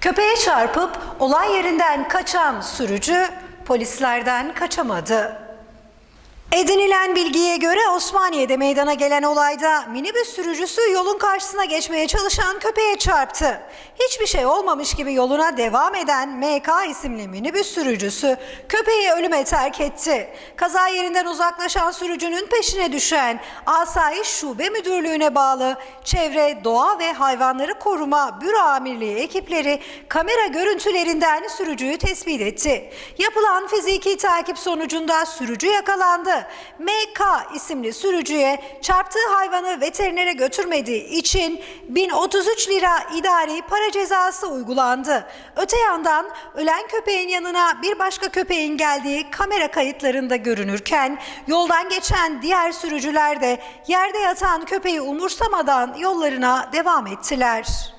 Köpeğe çarpıp olay yerinden kaçan sürücü polislerden kaçamadı. Edinilen bilgiye göre Osmaniye'de meydana gelen olayda minibüs sürücüsü yolun karşısına geçmeye çalışan köpeğe çarptı. Hiçbir şey olmamış gibi yoluna devam eden MK isimli minibüs sürücüsü köpeği ölüme terk etti. Kaza yerinden uzaklaşan sürücünün peşine düşen Asayiş Şube Müdürlüğü'ne bağlı Çevre, Doğa ve Hayvanları Koruma Büro Amirliği ekipleri kamera görüntülerinden sürücüyü tespit etti. Yapılan fiziki takip sonucunda sürücü yakalandı. MK isimli sürücüye çarptığı hayvanı veterinere götürmediği için 1033 lira idari para cezası uygulandı. Öte yandan ölen köpeğin yanına bir başka köpeğin geldiği kamera kayıtlarında görünürken yoldan geçen diğer sürücüler de yerde yatan köpeği umursamadan yollarına devam ettiler.